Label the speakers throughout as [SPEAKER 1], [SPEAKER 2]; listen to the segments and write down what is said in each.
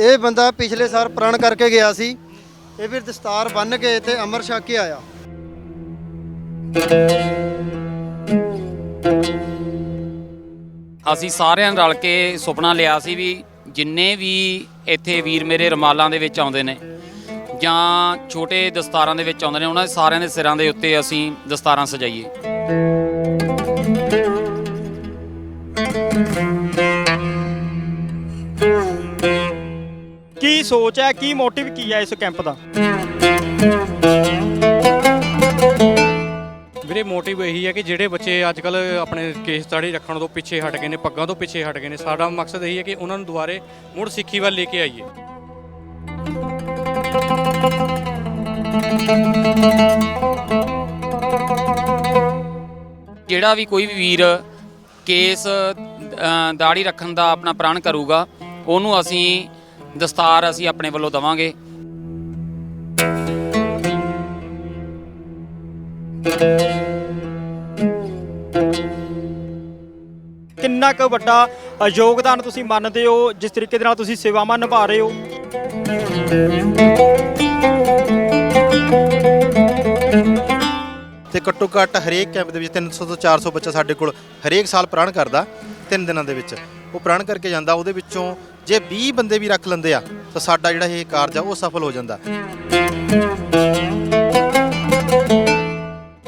[SPEAKER 1] ਇਹ ਬੰਦਾ ਪਿਛਲੇ ਸਾਲ ਪ੍ਰਣ ਕਰਕੇ ਗਿਆ ਸੀ। ਇਹ ਵੀ ਦਸਤਾਰ ਬੰਨ ਕੇ ਤੇ ਅਮਰ ਛਕ ਕੇ ਆਇਆ।
[SPEAKER 2] ਅਸੀਂ ਸਾਰਿਆਂ ਰਲ ਕੇ ਸੁਪਨਾ ਲਿਆ ਸੀ ਵੀ ਜਿੰਨੇ ਵੀ ਇੱਥੇ ਵੀਰ ਮੇਰੇ ਰਮਾਲਾਂ ਦੇ ਵਿੱਚ ਆਉਂਦੇ ਨੇ ਜਾਂ ਛੋਟੇ ਦਸਤਾਰਾਂ ਦੇ ਵਿੱਚ ਆਉਂਦੇ ਨੇ, ਉਹਨਾਂ ਦੇ ਸਾਰਿਆਂ ਦੇ ਸਿਰਾਂ ਦੇ ਉੱਤੇ ਅਸੀਂ ਦਸਤਾਰਾਂ ਸਜਾਈਏ।
[SPEAKER 3] ਕੀ ਸੋਚ ਹੈ ਕੀ ਮੋਟਿਵ ਕੀ ਹੈ ਇਸ ਕੈਂਪ ਦਾ?
[SPEAKER 4] ਵੀਰੇ ਮੋਟਿਵ ਇਹੀ ਹੈ ਕਿ ਜਿਹੜੇ ਬੱਚੇ ਅੱਜ ਕੱਲ ਆਪਣੇ ਕੇਸ ਸਟੱਡੀ ਰੱਖਣ ਤੋਂ ਪਿੱਛੇ ਹਟ ਗਏ ਨੇ ਪੱਗਾਂ ਤੋਂ ਪਿੱਛੇ ਹਟ ਗਏ ਨੇ ਸਾਡਾ ਮਕਸਦ ਇਹੀ ਹੈ ਕਿ ਉਹਨਾਂ ਨੂੰ ਦੁਬਾਰੇ ਮੁੜ ਸਿੱਖੀ ਵੱਲ ਲੈ ਕੇ ਆਈਏ।
[SPEAKER 2] ਜਿਹੜਾ ਵੀ ਕੋਈ ਵੀ ਵੀਰ ਕੇਸ ਦਾੜੀ ਰੱਖਣ ਦਾ ਆਪਣਾ ਪ੍ਰਣ ਕਰੂਗਾ ਉਹਨੂੰ ਅਸੀਂ ਦਸਤਾਰ ਅਸੀਂ ਆਪਣੇ ਵੱਲੋਂ ਦਵਾਂਗੇ।
[SPEAKER 3] ਕਿੰਨਾ ਕੁ ਵੱਡਾ ਯੋਗਦਾਨ ਤੁਸੀਂ ਮੰਨਦੇ ਹੋ ਜਿਸ ਤਰੀਕੇ ਦੇ ਨਾਲ ਤੁਸੀਂ ਸੇਵਾਵਾਂ ਨਿਭਾ ਰਹੇ ਹੋ?
[SPEAKER 5] ਤੇ ਘੱਟੋ ਘੱਟ ਹਰੇਕ ਕੈਂਪ ਦੇ ਵਿੱਚ 300 ਤੋਂ 400 ਬੱਚਾ ਸਾਡੇ ਕੋਲ ਹਰੇਕ ਸਾਲ ਪ੍ਰਣ ਕਰਦਾ ਤਿੰਨ ਦਿਨਾਂ ਦੇ ਵਿੱਚ। ਉਹ ਪ੍ਰਣ ਕਰਕੇ ਜਾਂਦਾ ਉਹਦੇ ਵਿੱਚੋਂ ਜੇ 20 ਬੰਦੇ ਵੀ ਰੱਖ ਲੈਂਦੇ ਆ ਤਾਂ ਸਾਡਾ ਜਿਹੜਾ ਇਹ ਕਾਰਜ ਆ ਉਹ ਸਫਲ ਹੋ ਜਾਂਦਾ।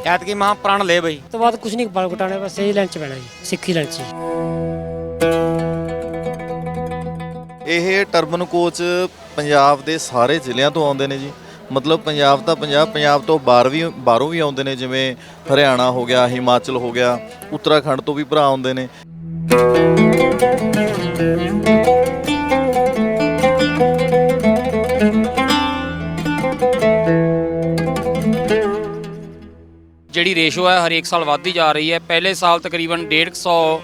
[SPEAKER 6] ਐਤਕੀ ਮਹਾਂ ਪ੍ਰਣ ਲੈ ਬਈ।
[SPEAKER 7] ਤੋਂ ਬਾਅਦ ਕੁਝ ਨਹੀਂ ਬਲ ਘਟਾਣੇ ਬਸ ਇਹੀ ਲਾਈਨ ਚ ਪੈਣਾ ਜੀ ਸਿੱਖੀ ਚ ਹੀ।
[SPEAKER 8] ਇਹ ਟਰਬਨ ਕੋਚ ਪੰਜਾਬ ਦੇ ਸਾਰੇ ਜ਼ਿਲ੍ਹਿਆਂ ਤੋਂ ਆਉਂਦੇ ਨੇ ਜੀ। ਮਤਲਬ ਪੰਜਾਬ ਤਾਂ ਪੰਜਾਬ ਪੰਜਾਬ ਤੋਂ ਬਾਹਰ ਵੀ ਬਾਹਰੋਂ ਵੀ ਆਉਂਦੇ ਨੇ ਜਿਵੇਂ ਹਰਿਆਣਾ ਹੋ ਗਿਆ ਹਿਮਾਚਲ ਹੋ ਗਿਆ ਉੱਤਰਾਖੰਡ ਤੋਂ ਵੀ ਭਰਾ ਆਉਂਦੇ ਨੇ।
[SPEAKER 2] ਜਿਹੜੀ ਰੇਸ਼ੋ ਹੈ ਹਰੇਕ ਸਾਲ ਵੱਧਦੀ ਜਾ ਰਹੀ ਹੈ। ਪਹਿਲੇ ਸਾਲ ਤਕਰੀਬਨ 150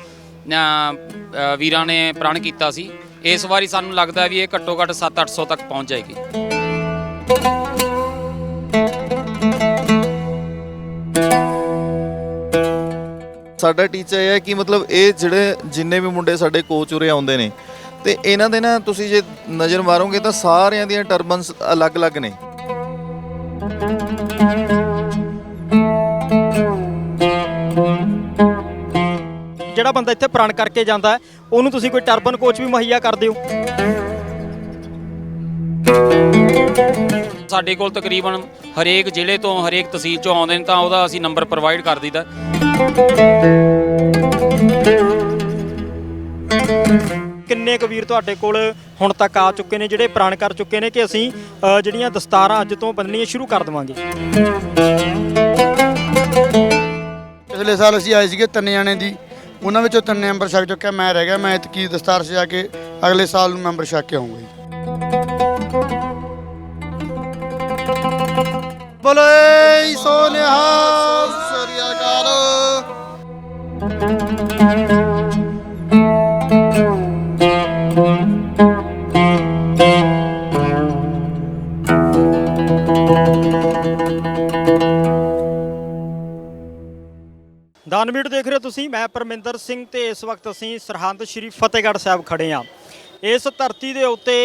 [SPEAKER 2] ਅ, ਵੀਰਾਂ ਨੇ ਪ੍ਰਣ ਕੀਤਾ ਸੀ। ਇਸ ਵਾਰੀ ਸਾਨੂੰ ਲੱਗਦਾ ਵੀ ਇਹ ਘੱਟੋ ਘੱਟ 7-800 ਤੱਕ ਪਹੁੰਚ ਜਾਏਗੀ।
[SPEAKER 8] ਸਾਡਾ ਟੀਚਾ ਇਹ ਹੈ ਕਿ ਮਤਲਬ ਇਹ ਜਿਹੜੇ ਜਿੰਨੇ ਵੀ ਮੁੰਡੇ ਸਾਡੇ ਕੋਚ ਉਰੇ ਆਉਂਦੇ ਨੇ, ਤੇ ਇਹਨਾਂ ਦੇ ਨਾ ਤੁਸੀਂ ਜੇ ਨਜ਼ਰ ਮਾਰੋਗੇ ਤਾਂ ਸਾਰਿਆਂ ਦੀਆਂ ਟਰਬਨਸ ਅਲੱਗ-ਅਲੱਗ ਨੇ।
[SPEAKER 3] ਜਿਹੜਾ ਬੰਦਾ ਇੱਥੇ ਪ੍ਰਣ ਕਰਕੇ ਜਾਂਦਾ ਹੈ, ਉਹਨੂੰ ਤੁਸੀਂ ਕੋਈ ਟਰਬਨ ਕੋਚ ਵੀ ਮੁਹੱਈਆ ਕਰ ਦਿਓ।
[SPEAKER 2] ਸਾਡੇ ਕੋਲ ਤਕਰੀਬਨ ਹਰੇਕ ਜ਼ਿਲ੍ਹੇ ਤੋਂ ਹਰੇਕ ਤਹਿਸੀਲ ਚੋਂ ਆਉਂਦੇ ਨੇ ਤਾਂ ਉਹਦਾ ਅਸੀਂ ਨੰਬਰ ਪ੍ਰੋਵਾਈਡ ਕਰ ਦਈਦਾ।
[SPEAKER 3] ਕਿੰਨੇ ਕੁ ਵੀਰ ਤੁਹਾਡੇ ਕੋਲ ਹੁਣ ਤੱਕ ਆ ਚੁੱਕੇ ਨੇ ਜਿਹੜੇ ਪ੍ਰਣ ਕਰ ਚੁੱਕੇ ਨੇ ਕਿ ਅਸੀਂ ਅ, ਜਿਹੜੀਆਂ ਦਸਤਾਰਾਂ ਅੱਜ ਤੋਂ ਬੰਨਣੀਆਂ ਸ਼ੁਰੂ ਕਰ ਦੇਵਾਂਗੇ?
[SPEAKER 1] ਪਿਛਲੇ ਸਾਲ ਅਸੀਂ ਆਏ ਸੀਗੇ ਤਿੰਨ ਜਣੇ ਦੀ। ਉਹਨਾਂ ਵਿੱਚੋਂ ਤਿੰਨ ਮੈਂਬਰ ਛਕ ਚੁੱਕਿਆ ਮੈਂ ਰਹਿ ਗਿਆ ਮੈਂ ਇਤਕੀ ਦਸਤਾਰ ਸਜਾ ਕੇ ਅਗਲੇ ਸਾਲ ਨੂੰ ਮੈਂਬਰ ਛਕ ਕੇ ਆਉਂਗਾ ਜੀ। ਬੋਲੇ ਸੋਨਿਹਾ ਸ੍ਰੀ ਅਕਾਲ।
[SPEAKER 3] ਦੇਖ ਰਹੇ ਹੋ ਤੁਸੀਂ, ਮੈਂ ਪਰਮਿੰਦਰ ਸਿੰਘ ਤੇ ਇਸ ਵਕਤ ਅਸੀਂ ਸਰਹੰਦ ਸ਼੍ਰੀ ਫਤਿਹਗੜ੍ਹ ਸਾਹਿਬ ਖੜੇ ਹਾਂ। ਇਸ ਧਰਤੀ ਦੇ ਉੱਤੇ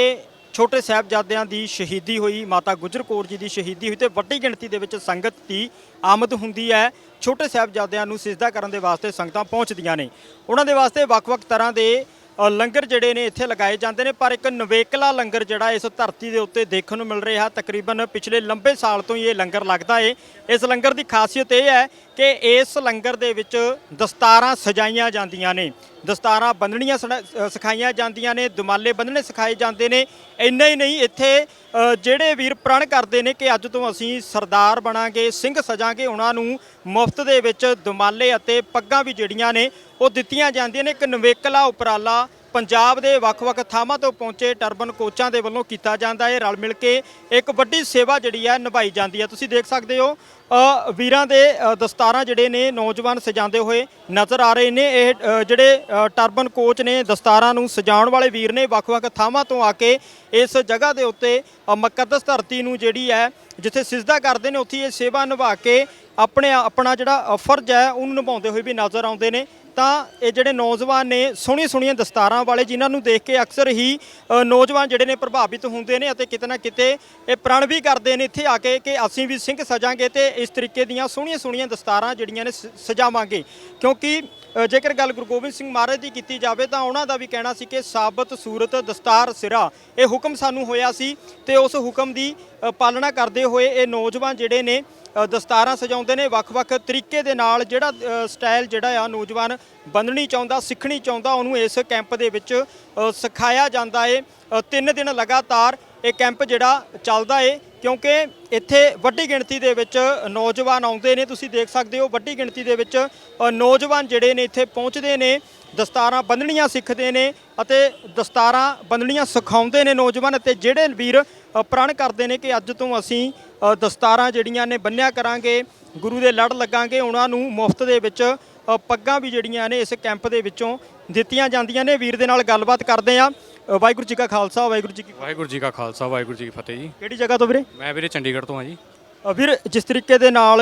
[SPEAKER 3] ਛੋਟੇ ਸਾਹਿਬਜ਼ਾਦਿਆਂ ਦੀ ਸ਼ਹੀਦੀ ਹੋਈ, ਮਾਤਾ ਗੁਜਰ ਕੌਰ ਜੀ ਦੀ ਸ਼ਹੀਦੀ ਹੋਈ ਤੇ ਵੱਡੀ ਗਿਣਤੀ ਦੇ ਵਿੱਚ ਸੰਗਤ ਦੀ ਆਮਦ ਹੁੰਦੀ ਹੈ। ਛੋਟੇ ਸਾਹਿਬਜ਼ਾਦਿਆਂ ਨੂੰ ਸਿਜਦਾ ਕਰਨ ਦੇ ਵਾਸਤੇ ਸੰਗਤਾਂ ਪਹੁੰਚਦੀਆਂ ਨੇ। ਉਹਨਾਂ ਦੇ ਵਾਸਤੇ ਵੱਖ-ਵੱਖ ਤਰ੍ਹਾਂ ਦੇ ਲੰਗਰ ਜਿਹੜੇ ਨੇ ਇੱਥੇ ਲਗਾਏ ਜਾਂਦੇ ਨੇ, ਪਰ ਇੱਕ ਨਵੇਕਲਾ ਲੰਗਰ ਜਿਹੜਾ ਇਸ ਧਰਤੀ ਦੇ ਉੱਤੇ ਦੇਖਣ ਨੂੰ ਮਿਲ ਰਿਹਾ। ਤਕਰੀਬਨ ਪਿਛਲੇ ਲੰਬੇ ਸਾਲ ਤੋਂ ਹੀ ਇਹ ਲੰਗਰ ਲੱਗਦਾ ਏ। ਇਸ ਲੰਗਰ ਦੀ ਖਾਸੀਅਤ ਇਹ ਹੈ ਕਿ ਇਸ ਲੰਗਰ ਦੇ ਵਿੱਚ ਦਸਤਾਰਾਂ ਸਜਾਈਆਂ ਜਾਂਦੀਆਂ ਨੇ। ਦਸਤਾਰਾਂ ਬੰਨਣੀਆਂ ਸੜਾ- ਸਿਖਾਈਆਂ ਜਾਂਦੀਆਂ ਨੇ, ਦੁਮਾਲੇ ਬੰਨਣੇ ਸਿਖਾਏ ਜਾਂਦੇ ਨੇ। ਇੰਨਾ ਹੀ ਨਹੀਂ, ਇੱਥੇ ਜਿਹੜੇ ਵੀਰ ਪ੍ਰਣ ਕਰਦੇ ਨੇ ਕਿ ਅੱਜ ਤੋਂ ਅਸੀਂ ਸਰਦਾਰ ਬਣਾਂਗੇ, ਸਿੰਘ ਸਜਾਂਗੇ, ਉਹਨਾਂ ਨੂੰ ਮੁਫਤ ਦੇ ਵਿੱਚ ਦੁਮਾਲੇ ਅਤੇ ਪੱਗਾਂ ਵੀ ਜਿਹੜੀਆਂ ਨੇ, ਉਹ ਦਿੱਤੀਆਂ ਜਾਂਦੀਆਂ ਨੇ। ਇੱਕ ਨਵੇਕਲਾ ਉਪਰਾਲਾ ਪੰਜਾਬ ਦੇ ਵੱਖ-ਵੱਖ ਥਾਵਾਂ ਤੋਂ ਪਹੁੰਚੇ ਟਰਬਨ ਕੋਚਾਂ ਦੇ ਵੱਲੋਂ ਕੀਤਾ ਜਾਂਦਾ ਹੈ। ਰਲ ਮਿਲ ਕੇ ਇੱਕ ਵੱਡੀ ਸੇਵਾ ਜਿਹੜੀ ਹੈ ਨਿਭਾਈ ਜਾਂਦੀ ਹੈ। ਤੁਸੀਂ ਦੇਖ ਸਕਦੇ ਹੋ ਵੀਰਾਂ ਦੇ ਦਸਤਾਰਾਂ ਜਿਹੜੇ ਨੇ ਨੌਜਵਾਨ ਸਜਾਉਂਦੇ ਹੋਏ ਨਜ਼ਰ ਆ ਰਹੇ ਨੇ। ਇਹ ਜਿਹੜੇ ਟਰਬਨ ਕੋਚ ਨੇ ਦਸਤਾਰਾਂ ਨੂੰ ਸਜਾਉਣ ਵਾਲੇ ਵੀਰ ਨੇ ਵੱਖ-ਵੱਖ ਥਾਵਾਂ ਤੋਂ ਆ ਕੇ ਇਸ ਜਗ੍ਹਾ ਦੇ ਉੱਤੇ ਅ, ਮੁਕੱਦਸ ਧਰਤੀ ਨੂੰ ਜਿਹੜੀ ਹੈ ਜਿੱਥੇ ਸਿਜਦਾ ਕਰਦੇ ਨੇ ਉੱਥੇ ਇਹ ਸੇਵਾ ਨਿਭਾ ਕੇ ਆਪਣੇ ਆਪਣਾ ਜਿਹੜਾ ਫਰਜ਼ ਹੈ ਉਹਨੂੰ ਨਿਭਾਉਂਦੇ ਹੋਏ ਵੀ ਨਜ਼ਰ ਆਉਂਦੇ ਨੇ। ਤਾਂ ਇਹ ਜਿਹੜੇ ਨੌਜਵਾਨ ਨੇ ਸੋਹਣੀਆਂ ਸੋਹਣੀਆਂ ਦਸਤਾਰਾਂ ਵਾਲੇ ਜਿਨ੍ਹਾਂ ਨੂੰ ਦੇਖ ਕੇ ਅਕਸਰ ਹੀ ਨੌਜਵਾਨ ਜਿਹੜੇ ਨੇ ਪ੍ਰਭਾਵਿਤ ਹੁੰਦੇ ਨੇ ਅਤੇ ਕਿਤੇ ਨਾ ਕਿਤੇ ਇਹ ਪ੍ਰਣ ਵੀ ਕਰਦੇ ਨੇ ਇੱਥੇ ਆ ਕੇ ਕਿ ਅਸੀਂ ਵੀ ਸਿੰਘ ਸਜਾਂਗੇ ਤੇ ਇਸ ਤਰੀਕੇ ਦੀਆਂ ਸੋਹਣੀਆਂ ਸੋਹਣੀਆਂ ਦਸਤਾਰਾਂ ਜਿਹੜੀਆਂ ਨੇ ਸਜਾਵਾਂਗੇ। ਕਿਉਂਕਿ ਜੇਕਰ ਗੱਲ ਗੁਰੂ ਗੋਬਿੰਦ ਸਿੰਘ ਮਹਾਰਾਜ ਦੀ ਕੀਤੀ ਜਾਵੇ ਤਾਂ ਉਹਨਾਂ ਦਾ ਵੀ ਕਹਿਣਾ ਸੀ ਕਿ ਸਾਬਤ ਸੂਰਤ ਦਸਤਾਰ ਸਿਰਾ। ਇਹ ਹੁਕਮ ਸਾਨੂੰ ਹੋਇਆ ਸੀ ਤੇ ਉਸ ਹੁਕਮ ਦੀ ਪਾਲਣਾ ਕਰਦੇ ਹੋਏ ਇਹ ਨੌਜਵਾਨ ਜਿਹੜੇ ਨੇ ਦਸਤਾਰਾਂ ਸਜਾਉਂਦੇ ਨੇ। ਵੱਖ-ਵੱਖ ਤਰੀਕੇ ਦੇ ਨਾਲ ਜਿਹੜਾ ਸਟਾਈਲ ਜਿਹੜਾ ਆ ਨੌਜਵਾਨ ਬੰਨਣੀ ਚਾਹੁੰਦਾ, ਸਿੱਖਣੀ ਚਾਹੁੰਦਾ, ਉਹਨੂੰ ਇਸ ਕੈਂਪ ਦੇ ਵਿੱਚ ਸਿਖਾਇਆ ਜਾਂਦਾ ਏ। ਤਿੰਨ ਦਿਨ ਲਗਾਤਾਰ ਇਹ ਕੈਂਪ ਜਿਹੜਾ ਚੱਲਦਾ ਏ। ਕਿਉਂਕਿ ਇੱਥੇ ਵੱਡੀ ਗਿਣਤੀ ਦੇ ਵਿੱਚ ਨੌਜਵਾਨ ਆਉਂਦੇ ਨੇ, ਤੁਸੀਂ ਦੇਖ ਸਕਦੇ ਹੋ ਵੱਡੀ ਗਿਣਤੀ ਦੇ ਵਿੱਚ ਨੌਜਵਾਨ ਜਿਹੜੇ ਨੇ ਇੱਥੇ ਪਹੁੰਚਦੇ ਨੇ, ਦਸਤਾਰਾਂ ਬੰਨਣੀਆਂ ਸਿੱਖਦੇ ਨੇ ਅਤੇ ਦਸਤਾਰਾਂ ਬੰਨਣੀਆਂ ਸਿਖਾਉਂਦੇ ਨੇ ਨੌਜਵਾਨ ਅਤੇ ਜਿਹੜੇ ਵੀਰ ਪ੍ਰਣ ਕਰਦੇ ਨੇ ਕਿ ਅੱਜ ਤੋਂ ਅਸੀਂ ਦਸਤਾਰਾਂ ਜਿਹੜੀਆਂ ਨੇ ਬੰਨਿਆ ਕਰਾਂਗੇ, ਗੁਰੂ ਦੇ ਲੜ ਲੱਗਾਂਗੇ, ਉਹਨਾਂ ਨੂੰ ਮੁਫਤ ਦੇ ਵਿੱਚ ਪੱਗਾਂ ਵੀ ਜਿਹੜੀਆਂ ਨੇ ਇਸ ਕੈਂਪ ਦੇ ਵਿੱਚੋਂ ਦਿੱਤੀਆਂ ਜਾਂਦੀਆਂ ਨੇ, ਵੀਰ ਦੇ ਨਾਲ ਗੱਲਬਾਤ ਕਰਦੇ ਆ ਵਾਹਿਗੁਰੂ ਜੀ ਕਾ ਖਾਲਸਾ ਵਾਹਿਗੁਰੂ ਜੀ ਕੀ
[SPEAKER 4] ਵਾਹਿਗੁਰੂ ਜੀ ਕਾ ਖਾਲਸਾ ਵਾਹਿਗੁਰੂ ਜੀ ਕੀ ਫਤਿਹ ਜੀ।
[SPEAKER 3] ਕਿਹੜੀ ਜਗ੍ਹਾ ਤੋਂ ਵੀਰੇ?
[SPEAKER 4] ਮੈਂ ਵੀਰੇ ਚੰਡੀਗੜ੍ਹ ਤੋਂ ਆ ਜੀ।
[SPEAKER 3] ਅ, ਵੀਰ ਜਿਸ ਤਰੀਕੇ ਦੇ ਨਾਲ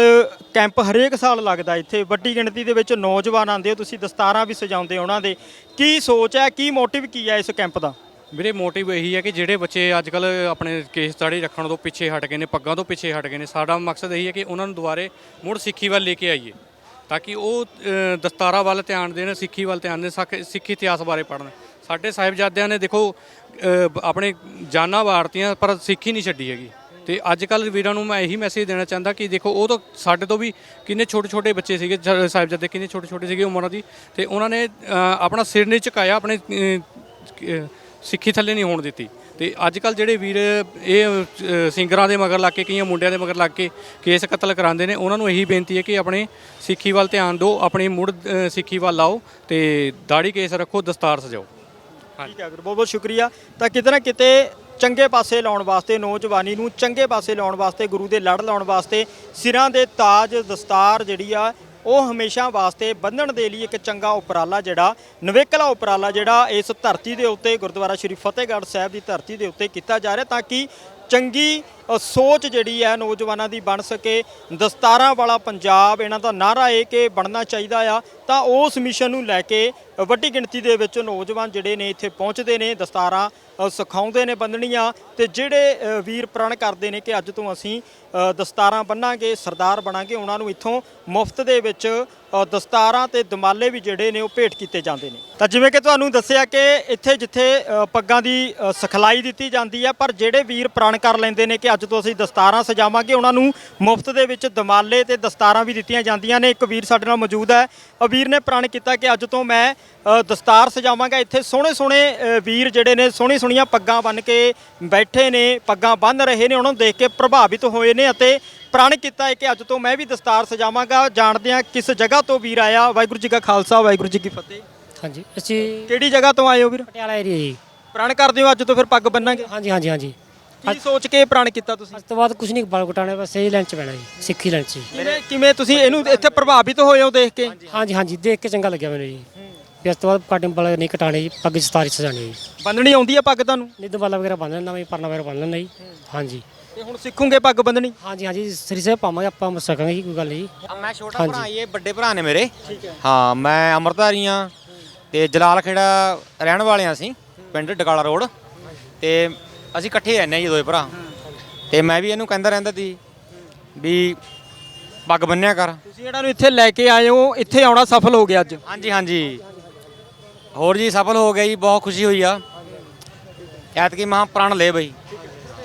[SPEAKER 3] ਕੈਂਪ ਹਰੇਕ ਸਾਲ ਲੱਗਦਾ ਇੱਥੇ ਵੱਡੀ ਗਿਣਤੀ ਦੇ ਵਿੱਚ ਨੌਜਵਾਨ ਆਉਂਦੇ ਹੋ ਤੁਸੀਂ ਦਸਤਾਰਾਂ ਵੀ ਸਜਾਉਂਦੇ ਹੋ ਉਹਨਾਂ ਦੇ। ਕੀ ਸੋਚ ਹੈ ਕੀ ਮੋਟਿਵ ਕੀ ਹੈ ਇਸ ਕੈਂਪ ਦਾ?
[SPEAKER 4] ਵੀਰੇ ਮੋਟਿਵ ਇਹੀ ਹੈ ਕਿ ਜਿਹੜੇ ਬੱਚੇ ਅੱਜ ਕੱਲ ਆਪਣੇ ਕੇਸ ਦਾੜੀ ਰੱਖਣ ਤੋਂ ਪਿੱਛੇ ਹਟ ਗਏ ਨੇ ਪੱਗਾਂ ਤੋਂ ਪਿੱਛੇ ਹਟ ਗਏ ਨੇ ਸਾਡਾ ਮਕਸਦ ਇਹੀ ਹੈ ਕਿ ਉਹਨਾਂ ਨੂੰ ਦੁਬਾਰੇ ਮੁੜ ਸਿੱਖੀ ਵੱਲ ਲੈ ਕੇ ਆਈਏ ਤਾਂ ਕਿ ਉਹ ਅ, ਦਸਤਾਰਾਂ ਵੱਲ ਧਿਆਨ ਦੇਣ ਸਿੱਖੀ ਵੱਲ ਧਿਆਨ ਦੇਣ ਸਕ- ਸਿੱਖੀ ਇਤਿਹਾਸ ਬਾਰੇ ਪੜ੍ਹਨ। ਸਾਡੇ ਸਾਹਿਬਜ਼ਾਦਿਆਂ ਨੇ ਦੇਖੋ ਆਪਣੇ ਜਾਨਾਂ ਵਾਰਤੀਆਂ ਪਰ ਸਿੱਖੀ ਨਹੀਂ ਛੱਡੀ ਹੈਗੀ। ਤੇ ਅੱਜ ਕੱਲ ਵੀਰਾਂ ਨੂੰ ਮੈਂ ਇਹੀ ਮੈਸੇਜ ਦੇਣਾ ਚਾਹੁੰਦਾ ਕਿ ਦੇਖੋ, ਉਹ ਤਾਂ ਸਾਡੇ ਤੋਂ ਵੀ ਕਿੰਨੇ ਛੋਟੇ ਛੋਟੇ ਬੱਚੇ ਸੀਗੇ ਜ- ਸਾਹਿਬਜ਼ਾਦੇ ਕਿੰਨੇ ਛੋਟੇ ਛੋਟੇ ਸੀਗੇ ਉਮਰਾਂ ਦੀ। ਤੇ ਉਹਨਾਂ ਨੇ ਆਪਣਾ ਸਿਰ ਨਹੀਂ ਝੁਕਾਇਆ, ਆਪਣੇ ਸਿੱਖੀ ਥੱਲੇ ਨਹੀਂ ਹੋਣ ਦਿੱਤੀ। ਤੇ ਅੱਜ ਕੱਲ ਜਿਹੜੇ ਵੀਰ, ਇਹ ਸਿੰਗਰਾਂ ਦੇ ਮਗਰ ਲੱਗ ਕੇ, ਕਈਆਂ ਮੁੰਡਿਆਂ ਦੇ ਮਗਰ ਲੱਗ ਕੇ ਕੇਸ ਕਤਲ ਕਰਾਉਂਦੇ ਨੇ, ਉਹਨਾਂ ਨੂੰ ਇਹੀ ਬੇਨਤੀ ਹੈ ਕਿ ਆਪਣੇ ਸਿੱਖੀ ਵੱਲ ਧਿਆਨ ਦਿਓ, ਆਪਣੀ ਮੁੜ ਸਿੱਖੀ ਵੱਲ ਆਓ ਤੇ ਦਾੜੀ ਕੇਸ ਰੱਖੋ, ਦਸਤਾਰ ਸਜਾਓ।
[SPEAKER 3] ਠੀਕ ਹੈ ਵੀਰ ਬਹੁਤ ਬਹੁਤ ਸ਼ੁਕਰੀਆ। ਤਾਂ ਕਿਤੇ ਨਾ ਕਿਤੇ ਚੰਗੇ ਪਾਸੇ ਲਾਉਣ ਵਾਸਤੇ, ਨੌਜਵਾਨੀ ਨੂੰ ਚੰਗੇ ਪਾਸੇ ਲਾਉਣ ਵਾਸਤੇ, ਗੁਰੂ ਦੇ ਲੜ ਲਾਉਣ ਵਾਸਤੇ, ਸਿਰਾਂ ਦੇ ਤਾਜ ਦਸਤਾਰ ਜਿਹੜੀ ਆ, ਉਹ ਹਮੇਸ਼ਾ ਵਾਸਤੇ ਬੰਨਣ ਦੇ ਲਈ ਇੱਕ ਚੰਗਾ ਉਪਰਾਲਾ ਜਿਹੜਾ, ਨਵੇਕਲਾ ਉਪਰਾਲਾ ਜਿਹੜਾ ਇਸ ਧਰਤੀ ਦੇ ਉੱਤੇ, ਗੁਰਦੁਆਰਾ ਸ਼੍ਰੀ ਫਤਿਹਗੜ੍ਹ ਸਾਹਿਬ ਦੀ ਧਰਤੀ ਦੇ ਉੱਤੇ ਕੀਤਾ ਜਾ ਰਿਹਾ ਤਾਂ ਕਿ ਚੰਗੀ ਸੋਚ ਜਿਹੜੀ ਹੈ ਨੌਜਵਾਨਾਂ ਦੀ ਬਣ ਸਕੇ। ਦਸਤਾਰਾਂ ਵਾਲਾ ਪੰਜਾਬ, ਇਹਨਾਂ ਦਾ ਨਾਰਾ ਹੈ ਕਿ ਬਣਨਾ ਚਾਹੀਦਾ ਆ। ਤਾਂ ਉਸ ਮਿਸ਼ਨ ਨੂੰ ਲੈ ਕੇ ਵੱਡੀ ਗਿਣਤੀ ਦੇ ਵਿੱਚ ਨੌਜਵਾਨ ਜਿਹੜੇ ਨੇ ਇੱਥੇ ਪਹੁੰਚਦੇ ਨੇ, ਦਸਤਾਰਾਂ ਸਿਖਾਉਂਦੇ ਨੇ ਬੰਨਣੀਆਂ। ਤੇ ਜਿਹੜੇ ਵੀਰ ਪ੍ਰਣ ਕਰਦੇ ਨੇ ਕਿ ਅੱਜ ਤੋਂ ਅਸੀਂ ਦਸਤਾਰਾਂ ਬੰਨਾਂਗੇ, ਸਰਦਾਰ ਬਣਾਂਗੇ, ਉਹਨਾਂ ਨੂੰ ਇੱਥੋਂ ਮੁਫਤ ਦੇ ਵਿੱਚ ਦਸਤਾਰਾਂ ਤੇ ਦਮਾਲੇ ਵੀ ਜਿਹੜੇ ਨੇ ਉਹ ਭੇਟ ਕੀਤੇ ਜਾਂਦੇ ਨੇ। ਤਾਂ ਜਿਵੇਂ ਕਿ ਤੁਹਾਨੂੰ ਦੱਸਿਆ ਕਿ ਇੱਥੇ ਜਿੱਥੇ ਪੱਗਾਂ ਦੀ ਸਿਖਲਾਈ ਦਿੱਤੀ ਜਾਂਦੀ ਹੈ ਪਰ ਜਿਹੜੇ ਵੀਰ ਪ੍ਰਣ ਕਰ ਲੈਂਦੇ ਨੇ ਕਿ ਅੱਜ ਤੋਂ ਅਸੀਂ ਦਸਤਾਰਾਂ ਸਜਾਵਾਂਗੇ। ਉਹਨਾਂ ਨੂੰ ਮੁਫਤ ਦੇ ਵਿੱਚ ਦਮਾਲੇ ਤੇ ਦਸਤਾਰਾਂ ਵੀ ਦਿੱਤੀਆਂ ਜਾਂਦੀਆਂ ਨੇ। ਇੱਕ ਵੀਰ ਸਾਡੇ ਨਾਲ ਮੌਜੂਦ ਹੈ। ਉਹ ਵੀਰ ਨੇ ਪ੍ਰਣ ਕੀਤਾ ਕਿ ਅੱਜ ਤੋਂ ਮੈਂ ਦਸਤਾਰ ਸਜਾਵਾਂਗਾ। ਇੱਥੇ ਸੋਹਣੇ ਸੋਹਣੇ ਵੀਰ ਜਿਹੜੇ ਨੇ ਸੋਹਣੀ ਸੋਹਣੀਆਂ ਪੱਗਾਂ ਬੰਨ ਕੇ ਬੈਠੇ ਨੇ ਪੱਗਾਂ ਬੰਨ ਰਹੇ ਨੇ। ਉਹਨਾਂ ਨੂੰ ਦੇਖ ਕੇ ਪ੍ਰਭਾਵਿਤ ਹੋਏ ਨੇ ਅਤੇ ਪ੍ਰਣ ਕੀਤਾ ਹੈ ਕਿ ਅੱਜ ਤੋਂ ਮੈਂ ਵੀ ਦਸਤਾਰ ਸਜਾਵਾਂਗਾ। ਜਾਣਦੇ ਹਾਂ ਕਿਸ ਜਗ੍ਹਾ ਤੋਂ ਵੀਰ ਆਇਆ। ਵਾਹਿਗੁਰੂ ਜੀ ਕਾ ਖਾਲਸਾ ਵਾਹਿਗੁਰੂ ਜੀ ਕੀ ਫਤਿਹ।
[SPEAKER 7] ਹਾਂਜੀ ਅਸੀਂ
[SPEAKER 3] ਕਿਹੜੀ ਜਗ੍ਹਾ ਤੋਂ ਆਏ ਹੋ ਵੀਰ?
[SPEAKER 7] ਪਟਿਆਲਾ ਏਰੀਆ ਜੀ।
[SPEAKER 3] ਪ੍ਰਣ ਕਰਦੇ ਹੋ ਅੱਜ ਤੋਂ ਫਿਰ ਪੱਗ ਬੰਨਾਂਗੇ।
[SPEAKER 7] ਹਾਂਜੀ ਹਾਂਜੀ ਹਾਂਜੀ।
[SPEAKER 3] ਕੀ ਸੋਚ ਕੇ ਪ੍ਰਣ ਕੀਤਾ ਤੁਸੀਂ?
[SPEAKER 7] ਅੱਜ ਤੋਂ ਬਾਅਦ ਕੁਝ ਨਹੀਂ ਬਾਲ ਕਟਾਣੇ ਬਸ ਇਹ ਲਾਈਨ ਚ ਪੈਣਾ ਜੀ ਸਿੱਖੀ ਚ ਜੀ।
[SPEAKER 3] ਕਿਵੇਂ ਕਿਵੇਂ ਤੁਸੀਂ ਇਹਨੂੰ ਇੱਥੇ ਪ੍ਰਭਾਵਿਤ ਹੋਏ ਹੋ ਦੇਖ ਕੇ?
[SPEAKER 7] ਹਾਂਜੀ ਹਾਂਜੀ ਦੇਖ ਕੇ ਚੰਗਾ ਲੱਗਿਆ ਮੈਨੂੰ ਜੀ। ਵੀ ਇਸ ਤੋਂ ਬਾਅਦ ਕਾਟਨ ਵਾਲਾ ਨਹੀਂ ਕਟਾਣੇ ਜੀ ਪੱਗ ਸਤਾਰੀ ਸਜਾਣੀ ਜੀ।
[SPEAKER 3] ਬੰਨਣੀ ਆਉਂਦੀ ਹੈ ਪੱਗ ਤੁਹਾਨੂੰ?
[SPEAKER 7] ਨਿੱਧ ਵਾਲਾ ਵਗੈਰਾ ਬੰਨ ਲੈਣਾ ਵੀ ਪਰਨਾ ਵਗੈਰਾ ਬੰਨ ਲੈਣਾ ਜੀ। ਹਾਂਜੀ।
[SPEAKER 3] ਤੇ ਹੁਣ ਸਿੱਖੋਗੇ ਪੱਗ ਬੰਨਣੀ?
[SPEAKER 7] ਹਾਂਜੀ ਹਾਂਜੀ ਸ੍ਰੀ ਸਾਹਿਬ ਪਾਵਾਂਗੇ ਆਪਾਂ ਸਕਾਂਗੇ ਜੀ ਕੋਈ ਗੱਲ ਨਹੀਂ। ਜੀ
[SPEAKER 6] ਮੈਂ ਛੋਟਾ। ਭਰਾ ਇਹ ਵੱਡੇ ਭਰਾ ਨੇ ਮੇਰੇ। ਹਾਂ। ਮੈਂ ਅਮਰਧਾਰੀ ਹਾਂ ਤੇ ਜਲਾਲ ਖੇੜਾ ਰਹਿਣ ਵਾਲੇ ਅਸੀਂ ਪਿੰਡ ਡਗਾਲਾ ਰੋਡ। ਤੇ ਅਸੀਂ ਇਕੱਠੇ ਰਹਿੰਦੇ ਹਾਂ ਜੀ ਦੋਏ ਭਰਾ। ਤੇ ਮੈਂ ਵੀ ਇਹਨੂੰ ਕਹਿੰਦਾ ਰਹਿੰਦਾ ਸੀ ਵੀ ਪੱਗ ਬੰਨਿਆ ਕਰ।
[SPEAKER 3] ਤੁਸੀਂ ਇਹਨਾਂ ਨੂੰ ਇੱਥੇ ਲੈ ਕੇ ਆਏ ਹੋ ਇੱਥੇ ਆਉਣਾ ਸਫਲ ਹੋ ਗਿਆ ਅੱਜ।
[SPEAKER 6] ਹਾਂਜੀ ਹਾਂਜੀ। ਹੋਰ ਜੀ ਸਫਲ ਹੋ ਗਿਆ ਜੀ ਬਹੁਤ ਖੁਸ਼ੀ ਹੋਈ ਆ। ਐਤਕੀ ਮਹਾ ਪ੍ਰਾਣ ਲੈ ਬਈ।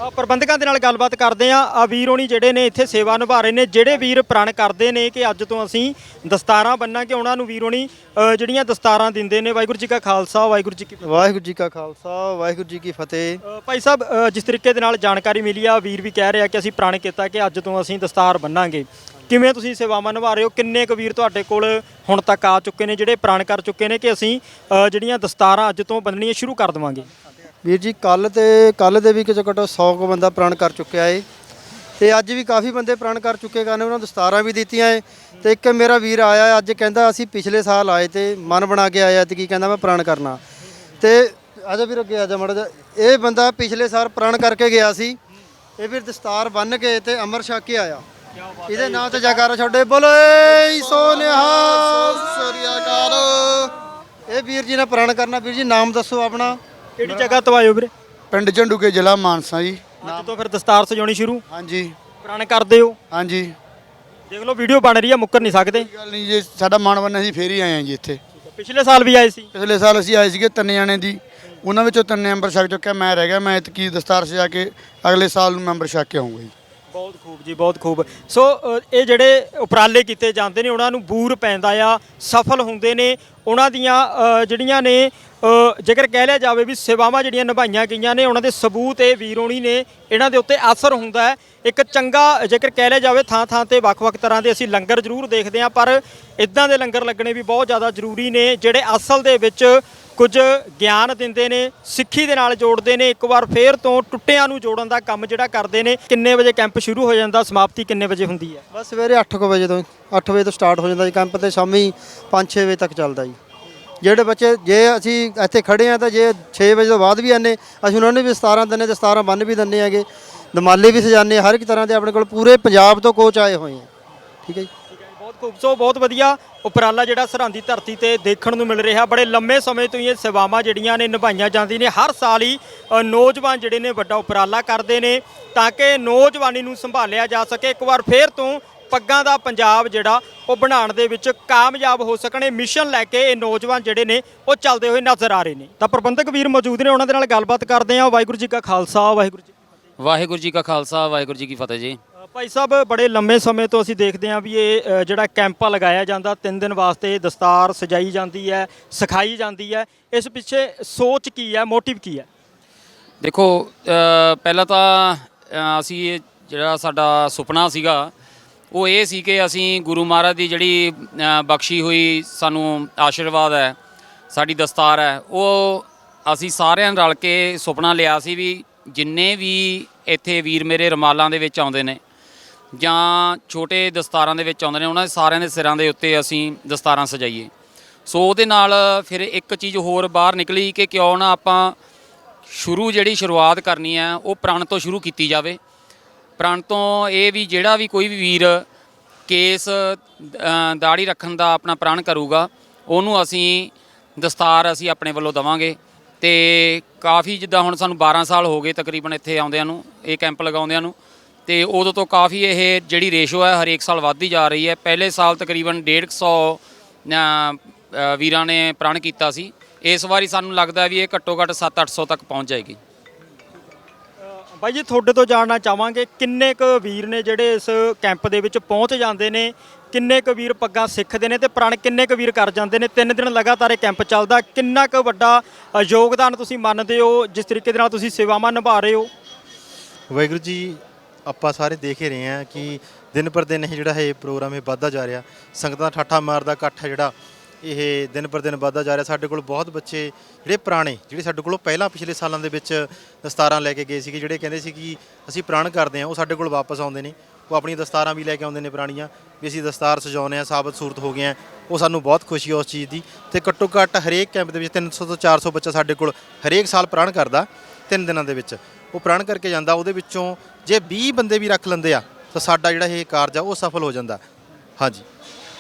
[SPEAKER 3] ਆ ਪ੍ਰਬੰਧਕਾਂ ਦੇ ਨਾਲ ਗੱਲਬਾਤ ਕਰਦੇ ਆ ਆ ਵੀਰ ਹੋਣੀ ਜਿਹੜੇ ਨੇ ਇੱਥੇ ਸੇਵਾ ਨਿਭਾ ਰਹੇ ਨੇ ਜਿਹੜੇ ਵੀਰ ਪ੍ਰਣ ਕਰਦੇ ਨੇ ਕਿ ਅੱਜ ਤੋਂ ਅਸੀਂ ਦਸਤਾਰਾਂ ਬੰਨਾਂਗੇ ਉਹਨਾਂ ਨੂੰ ਵੀਰ ਹੋਣੀ ਜਿਹੜੀਆਂ ਦਸਤਾਰਾਂ ਦਿੰਦੇ ਨੇ ਵਾਹਿਗੁਰੂ ਜੀ ਕਾ ਖਾਲਸਾ ਵਾਹਿਗੁਰੂ ਜੀ ਕੀ ਫਤਿਹ।
[SPEAKER 9] ਵਾਹਿਗੁਰੂ ਜੀ ਕਾ ਖਾਲਸਾ ਵਾਹਿਗੁਰੂ ਜੀ ਕੀ ਫਤਿਹ।
[SPEAKER 3] ਭਾਈ ਸਾਹਿਬ ਜਿਸ ਤਰੀਕੇ ਦੇ ਨਾਲ ਜਾਣਕਾਰੀ ਮਿਲੀ ਆ ਵੀਰ ਵੀ ਕਹਿ ਰਿਹਾ ਕਿ ਅਸੀਂ ਪ੍ਰਣ ਕੀਤਾ ਕਿ ਅੱਜ ਤੋਂ ਅਸੀਂ ਦਸਤਾਰ ਬੰਨਾਂਗੇ। ਕਿਵੇਂ ਤੁਸੀਂ ਸੇਵਾਵਾਂ ਨਿਭਾ ਰਹੇ ਹੋ? ਕਿੰਨੇ ਕੁ ਵੀਰ ਤੁਹਾਡੇ ਕੋਲ ਹੁਣ ਤੱਕ ਆ ਚੁੱਕੇ ਨੇ ਜਿਹੜੇ ਪ੍ਰਣ ਕਰ ਚੁੱਕੇ ਨੇ ਕਿ ਅਸੀਂ ਜਿਹੜੀਆਂ ਦਸਤਾਰਾਂ ਅੱਜ ਤੋਂ ਬੰਨਣੀਆਂ ਸ਼ੁਰੂ ਕਰ ਦੇਵਾਂਗੇ?
[SPEAKER 9] ਵੀਰ ਜੀ ਕੱਲ ਤੇ ਕੱਲ ਦੇ ਵੀ ਕਿਤੇ ਘਟੋ 100 ਕੁ ਬੰਦਾ ਪ੍ਰਣ ਕਰ ਚੁੱਕਿਆ ਏ। ਤੇ ਅੱਜ ਵੀ ਕਾਫੀ ਬੰਦੇ ਪ੍ਰਣ ਕਰ ਚੁੱਕੇ ਗਏ ਨੇ ਉਹਨਾਂ ਨੂੰ ਦਸਤਾਰਾਂ ਵੀ ਦਿੱਤੀਆਂ ਏ। ਤੇ ਇੱਕ ਮੇਰਾ ਵੀਰ ਆਇਆ ਅੱਜ ਕਹਿੰਦਾ ਅਸੀਂ ਪਿਛਲੇ ਸਾਲ ਆਏ ਤੇ ਮਨ ਬਣਾ ਕੇ ਆਇਆ ਤੇ ਕੀ ਕਹਿੰਦਾ ਮੈਂ ਪ੍ਰਣ ਕਰਨਾ। ਤੇ ਆਜਾ ਵੀਰ ਅੱਗੇ ਆਜਾ ਮੜਾ ਜਾ ਇਹ ਬੰਦਾ ਪਿਛਲੇ ਸਾਲ ਪ੍ਰਣ ਕਰਕੇ ਗਿਆ ਸੀ ਇਹ ਵੀਰ ਦਸਤਾਰ ਬੰਨ ਕੇ ਤੇ ਅਮਰ ਛਕ ਕੇ ਆਇਆ। ਇਹਦੇ ਨਾਂ ਤੇ ਜਗਾਰਾ ਛੱਡੇ ਬੋਲੇ ਸੋ ਨਿਹਾਲ
[SPEAKER 1] ਸ੍ਰੀ ਅਕਾਲ।
[SPEAKER 9] ਇਹ ਵੀਰ ਜੀ ਨੇ ਪ੍ਰਣ ਕਰਨਾ। ਵੀਰ ਜੀ ਨਾਮ ਦੱਸੋ ਆਪਣਾ।
[SPEAKER 3] ਕਿਹੜੀ ਜਗ੍ਹਾ ਤੋਂ ਆਇਓ ਵੀਰੇ?
[SPEAKER 1] ਪਿੰਡ ਝੰਡੂਕੇ ਜ਼ਿਲ੍ਹਾ ਮਾਨਸਾ ਜੀ।
[SPEAKER 3] ਅੱਜ ਤੋਂ ਫਿਰ ਦਸਤਾਰ ਸਜਾਉਣੀ ਸ਼ੁਰੂ?
[SPEAKER 1] ਹਾਂਜੀ।
[SPEAKER 3] ਪ੍ਰਣ ਕਰਦੇ ਹੋ?
[SPEAKER 1] ਹਾਂਜੀ।
[SPEAKER 3] ਦੇਖ ਲਓ ਵੀਡੀਓ ਬਣ ਰਹੀ ਹੈ ਮੁੱਕਰ ਨਹੀਂ ਸਕਦੇ।
[SPEAKER 1] ਕੋਈ ਗੱਲ ਨਹੀਂ ਜੀ ਸਾਡਾ ਮਨ ਬੰਨਿਆ ਸੀ ਫੇਰ ਹੀ ਆਏ ਆ ਜੀ ਇੱਥੇ।
[SPEAKER 3] ਪਿਛਲੇ ਸਾਲ ਵੀ ਆਏ ਸੀ?
[SPEAKER 1] ਪਿਛਲੇ ਸਾਲ ਅਸੀਂ ਆਏ ਸੀਗੇ ਤਿੰਨ ਜਣੇ ਦੀ। ਉਹਨਾਂ ਵਿੱਚੋਂ ਤਿੰਨ ਮੈਂਬਰ ਛਕ ਚੁੱਕਿਆ ਮੈਂ ਰਹਿ ਗਿਆ ਮੈਂ ਇਤਕੀ ਦਸਤਾਰ ਸਜਾ ਕੇ ਅਗਲੇ ਸਾਲ ਨੂੰ ਮੈਂਬਰ ਛਕ ਕੇ ਆਉਂਗਾ ਜੀ।
[SPEAKER 3] ਬਹੁਤ ਖੂਬ ਜੀ ਬਹੁਤ ਖੂਬ। ਸੋ ਅ, ਇਹ ਜਿਹੜੇ ਉਪਰਾਲੇ ਕੀਤੇ ਜਾਂਦੇ ਨੇ ਉਹਨਾਂ ਨੂੰ ਬੂਰ ਪੈਂਦਾ ਆ ਸਫਲ ਹੁੰਦੇ ਨੇ ਉਹਨਾਂ ਦੀਆਂ ਅ, ਜਿਹੜੀਆਂ ਨੇ ਜੇਕਰ ਕਹਿ ਲਿਆ ਜਾਵੇ ਵੀ ਸੇਵਾਵਾਂ ਜਿਹੜੀਆਂ ਨਿਭਾਈਆਂ ਗਈਆਂ ਨੇ, ਉਹਨਾਂ ਦੇ ਸਬੂਤ ਇਹ ਵੀਰੋਣੀ ਨੇ, ਇਹਨਾਂ ਦੇ ਉੱਤੇ ਅਸਰ ਹੁੰਦਾ ਹੈ। ਇੱਕ ਚੰਗਾ, ਜੇਕਰ ਕਹਿ ਲਿਆ ਜਾਵੇ ਥਾਂ ਥਾਂ ਤੇ ਵੱਖ-ਵੱਖ ਤਰ੍ਹਾਂ ਦੇ ਅਸੀਂ ਲੰਗਰ ਜ਼ਰੂਰ ਦੇਖਦੇ ਹਾਂ, ਪਰ ਇਦਾਂ ਦੇ ਲੰਗਰ ਲੱਗਣੇ ਵੀ ਬਹੁਤ ਜ਼ਿਆਦਾ ਜ਼ਰੂਰੀ ਨੇ, ਜਿਹੜੇ ਅਸਲ ਦੇ ਵਿੱਚ ਕੁਝ ਗਿਆਨ ਦਿੰਦੇ ਨੇ, ਸਿੱਖੀ ਦੇ ਨਾਲ ਜੋੜਦੇ ਨੇ, ਇੱਕ ਵਾਰ ਫੇਰ ਤੋਂ ਟੁੱਟਿਆਂ ਨੂੰ ਜੋੜਨ ਦਾ ਕੰਮ ਜਿਹੜਾ ਕਰਦੇ ਨੇ। ਕਿੰਨੇ ਵਜੇ ਕੈਂਪ ਸ਼ੁਰੂ ਹੋ ਜਾਂਦਾ, ਸਮਾਪਤੀ ਕਿੰਨੇ ਵਜੇ ਹੁੰਦੀ ਹੈ?
[SPEAKER 9] ਬਸ ਸਵੇਰੇ 8:00 ਵਜੇ ਤੋਂ 8 ਵਜੇ ਤੋਂ ਸਟਾਰਟ ਹੋ ਜਾਂਦਾ ਜੀ, ਕੈਂਪ ਤੇ ਸ਼ਾਮੀ 5-6 ਵਜੇ ਤੱਕ ਚੱਲਦਾ ਜੀ। ਜਿਹੜੇ ਬੱਚੇ ਜੇ ਅਸੀਂ ਇੱਥੇ ਖੜੇ ਆ ਤਾਂ ਜੇ 6 ਵਜੇ ਤੋਂ ਬਾਅਦ ਵੀ ਆਨੇ ਅਸੀਂ ਉਹਨਾਂ ਨੂੰ ਵੀ 17 ਦਿੰਨੇ ਤੇ 17 ਬੰਨ ਵੀ ਦਿੰਨੇ ਹੈਗੇ। ਦਮਾਲੇ ਵੀ ਸਜਾਨੇ ਹਰ ਇੱਕ ਤਰ੍ਹਾਂ ਦੇ ਆਪਣੇ ਕੋਲ ਪੂਰੇ ਪੰਜਾਬ ਤੋਂ ਕੋਚ ਆਏ ਹੋਏ ਆ। ਠੀਕ ਹੈ ਜੀ?
[SPEAKER 3] ਬਹੁਤ ਖੂਬ ਸੋ ਬਹੁਤ ਵਧੀਆ ਉਪਰਾਲਾ ਜਿਹੜਾ ਸਰਹੰਦੀ ਧਰਤੀ ਤੇ ਦੇਖਣ ਨੂੰ ਮਿਲ ਰਿਹਾ। ਬੜੇ ਲੰਮੇ ਸਮੇਂ ਤੋਂ ਹੀ ਇਹ ਸੇਵਾਵਾਂ ਜਿਹੜੀਆਂ ਨੇ ਨਿਭਾਈਆਂ ਜਾਂਦੀਆਂ ਨੇ। ਹਰ ਸਾਲ ਹੀ ਅ, ਨੌਜਵਾਨ ਜਿਹੜੇ ਨੇ ਵੱਡਾ ਉਪਰਾਲਾ ਕਰਦੇ ਨੇ ਤਾਂ ਕਿ ਨੌਜਵਾਨੀ ਨੂੰ ਸੰਭਾਲਿਆ ਜਾ ਸਕੇ। ਇੱਕ ਵਾਰ ਫੇਰ ਤੋਂ ਪੱਗਾਂ ਦਾ ਪੰਜਾਬ ਜਿਹੜਾ ਉਹ ਬਣਾਉਣ ਦੇ ਵਿੱਚ ਕਾਮਯਾਬ ਹੋ ਸਕਣ। ਇਹ ਮਿਸ਼ਨ ਲੈ ਕੇ ਇਹ ਨੌਜਵਾਨ ਜਿਹੜੇ ਨੇ ਉਹ ਚੱਲਦੇ ਹੋਏ ਨਜ਼ਰ ਆ ਰਹੇ ਨੇ। ਤਾਂ ਪ੍ਰਬੰਧਕ ਵੀਰ ਮੌਜੂਦ ਨੇ ਉਹਨਾਂ ਦੇ ਨਾਲ ਗੱਲਬਾਤ ਕਰਦੇ ਹਾਂ। ਵਾਹਿਗੁਰੂ ਜੀ ਕਾ ਖਾਲਸਾ ਵਾਹਿਗੁਰੂ ਜੀ ਕੀ
[SPEAKER 2] ਵਾਹਿਗੁਰੂ ਜੀ ਕਾ ਖਾਲਸਾ ਵਾਹਿਗੁਰੂ ਜੀ ਕੀ ਫਤਿਹ ਜੀ।
[SPEAKER 3] ਭਾਈ ਸਾਹਿਬ ਬੜੇ ਲੰਮੇ ਸਮੇਂ ਤੋਂ ਅਸੀਂ ਦੇਖਦੇ ਹਾਂ ਵੀ ਇਹ ਅ, ਜਿਹੜਾ ਕੈਂਪ ਲਗਾਇਆ ਜਾਂਦਾ ਤਿੰਨ ਦਿਨ ਵਾਸਤੇ ਦਸਤਾਰ ਸਜਾਈ ਜਾਂਦੀ ਹੈ ਸਿਖਾਈ ਜਾਂਦੀ ਹੈ। ਇਸ ਪਿੱਛੇ ਸੋਚ ਕੀ ਹੈ ਮੋਟਿਵ ਕੀ ਹੈ?
[SPEAKER 2] ਦੇਖੋ ਅ, ਪਹਿਲਾਂ ਤਾਂ ਅ, ਅਸੀਂ ਇਹ ਜਿਹੜਾ ਸਾਡਾ ਸੁਪਨਾ ਸੀਗਾ ਉਹ ਇਹ ਸੀ ਕਿ ਅਸੀਂ ਗੁਰੂ ਮਹਾਰਾਜ ਦੀ ਜਿਹੜੀ ਅ, ਬਖਸ਼ੀ ਹੋਈ ਸਾਨੂੰ ਆਸ਼ੀਰਵਾਦ ਹੈ ਸਾਡੀ ਦਸਤਾਰ ਹੈ ਉਹ ਅਸੀਂ ਸਾਰਿਆਂ ਨੇ ਰਲ ਕੇ ਸੁਪਨਾ ਲਿਆ ਸੀ ਵੀ ਜਿੰਨੇ ਵੀ ਇੱਥੇ ਵੀਰ ਮੇਰੇ ਰਮਾਲਾਂ ਦੇ ਵਿੱਚ ਆਉਂਦੇ ਨੇ ਜਾਂ ਛੋਟੇ ਦਸਤਾਰਾਂ ਦੇ ਵਿੱਚ ਆਉਂਦੇ ਨੇ, ਉਹਨਾਂ ਦੇ ਸਾਰਿਆਂ ਦੇ ਸਿਰਾਂ ਦੇ ਉੱਤੇ ਅਸੀਂ ਦਸਤਾਰਾਂ ਸਜਾਈਏ। ਸੋ ਉਹਦੇ ਨਾਲ ਫਿਰ ਇੱਕ ਚੀਜ਼ ਹੋਰ ਬਾਹਰ ਨਿਕਲੀ ਕਿ ਕਿਉਂ ਨਾ ਆਪਾਂ ਸ਼ੁਰੂ ਜਿਹੜੀ ਸ਼ੁਰੂਆਤ ਕਰਨੀ ਹੈ, ਉਹ ਪ੍ਰਣ ਤੋਂ ਸ਼ੁਰੂ ਕੀਤੀ ਜਾਵੇ। ਪ੍ਰਣ ਤੋਂ ਇਹ ਵੀ ਜਿਹੜਾ ਵੀ ਕੋਈ ਵੀ ਵੀਰ ਕੇਸ ਦਾੜੀ ਰੱਖਣ ਦਾ ਆਪਣਾ ਪ੍ਰਣ ਕਰੂਗਾ, ਉਹਨੂੰ ਅਸੀਂ ਦਸਤਾਰ ਅਸੀਂ ਆਪਣੇ ਵੱਲੋਂ ਦਵਾਂਗੇ। ਤੇ ਕਾਫੀ ਜਿੱਦਾਂ ਹੁਣ ਸਾਨੂੰ 12 ਸਾਲ ਹੋ ਗਏ ਤਕਰੀਬਨ ਇੱਥੇ ਆਉਂਦਿਆਂ ਨੂੰ, ਇਹ ਕੈਂਪ ਲਗਾਉਂਦਿਆਂ ਨੂੰ ਤੇ ਉਦੋਂ ਤੋਂ ਕਾਫੀ ਇਹ ਜਿਹੜੀ ਰੇਸ਼ੋ ਹੈ ਹਰੇਕ ਸਾਲ ਵੱਧਦੀ ਜਾ ਰਹੀ ਹੈ। ਪਹਿਲੇ ਸਾਲ ਤਕਰੀਬਨ 150 ਅ, ਵੀਰਾਂ ਨੇ ਪ੍ਰਣ ਕੀਤਾ ਸੀ। ਇਸ ਵਾਰੀ ਸਾਨੂੰ ਲੱਗਦਾ ਵੀ ਇਹ ਘੱਟੋ ਘੱਟ 7-800 ਤੱਕ ਪਹੁੰਚ ਜਾਏਗੀ।
[SPEAKER 3] ਬਾਈ ਜੀ ਤੁਹਾਡੇ ਤੋਂ ਜਾਣਨਾ ਚਾਹਾਂਗੇ ਕਿੰਨੇ ਕੁ ਵੀਰ ਨੇ ਜਿਹੜੇ ਇਸ ਕੈਂਪ ਦੇ ਵਿੱਚ ਪਹੁੰਚ ਜਾਂਦੇ ਨੇ ਕਿੰਨੇ ਕੁ ਵੀਰ ਪੱਗਾਂ ਸਿੱਖਦੇ ਨੇ ਤੇ ਪ੍ਰਣ ਕਿੰਨੇ ਕੁ ਵੀਰ ਕਰ ਜਾਂਦੇ ਨੇ? ਤਿੰਨ ਦਿਨ ਲਗਾਤਾਰ ਇਹ ਕੈਂਪ ਚੱਲਦਾ ਕਿੰਨਾ ਕੁ ਵੱਡਾ ਯੋਗਦਾਨ ਤੁਸੀਂ ਮੰਨਦੇ ਹੋ ਜਿਸ ਤਰੀਕੇ ਦੇ ਨਾਲ ਤੁਸੀਂ ਸੇਵਾਵਾਂ ਨਿਭਾ ਰਹੇ ਹੋ?
[SPEAKER 5] ਵਾਹਿਗੁਰੂ ਜੀ ਆਪਾਂ ਸਾਰੇ ਦੇਖ ਹੀ ਰਹੇ ਹਾਂ ਕਿ ਦਿਨ ਪਰ ਦਿਨ ਇਹ ਜਿਹੜਾ ਇਹ ਪ੍ਰੋਗਰਾਮ ਇਹ ਵੱਧਦਾ ਜਾ ਰਿਹਾ। ਸੰਗਤਾਂ ਠਾਠਾ ਮਾਰਦਾ ਇਕੱਠ ਹੈ ਜਿਹੜਾ, ਇਹ ਦਿਨ ਪਰ ਦਿਨ ਵੱਧਦਾ ਜਾ ਰਿਹਾ। ਸਾਡੇ ਕੋਲ ਬਹੁਤ ਬੱਚੇ ਜਿਹੜੇ ਪੁਰਾਣੇ, ਜਿਹੜੇ ਸਾਡੇ ਕੋਲੋਂ ਪਹਿਲਾਂ ਪਿਛਲੇ ਸਾਲਾਂ ਦੇ ਵਿੱਚ ਦਸਤਾਰਾਂ ਲੈ ਕੇ ਗਏ ਸੀਗੇ, ਜਿਹੜੇ ਕਹਿੰਦੇ ਸੀ ਕਿ ਅਸੀਂ ਪ੍ਰਣ ਕਰਦੇ ਹਾਂ, ਉਹ ਸਾਡੇ ਕੋਲ ਵਾਪਸ ਆਉਂਦੇ ਨੇ। ਉਹ ਆਪਣੀਆਂ ਦਸਤਾਰਾਂ ਵੀ ਲੈ ਕੇ ਆਉਂਦੇ ਨੇ ਪੁਰਾਣੀਆਂ, ਵੀ ਅਸੀਂ ਦਸਤਾਰ ਸਜਾਉਂਦੇ ਆ ਸਾਬਤ ਸੂਰਤ ਹੋ ਗਏ ਆ ਉਹ ਸਾਨੂੰ ਬਹੁਤ ਖੁਸ਼ੀ ਹੈ ਉਸ ਚੀਜ਼ ਦੀ। ਤੇ ਘੱਟੋ ਘੱਟ ਹਰੇਕ ਕੈਂਪ ਦੇ ਵਿੱਚ 300 ਤੋਂ 400 ਬੱਚਾ ਸਾਡੇ ਕੋਲ ਹਰੇਕ ਸਾਲ ਪ੍ਰਣ ਕਰਦਾ, ਤਿੰਨ ਦਿਨਾਂ ਦੇ ਵਿੱਚ। ਉਹ ਪ੍ਰਣ ਕਰਕੇ ਜਾਂਦਾ ਉਹਦੇ ਵਿੱਚੋਂ ਜੇ 20 ਬੰਦੇ ਵੀ ਰੱਖ ਲੈਂਦੇ ਆ ਤਾਂ ਸਾਡਾ ਜਿਹੜਾ ਇਹ ਕਾਰਜ ਆ ਉਹ ਸਫਲ ਹੋ ਜਾਂਦਾ। ਹਾਂਜੀ।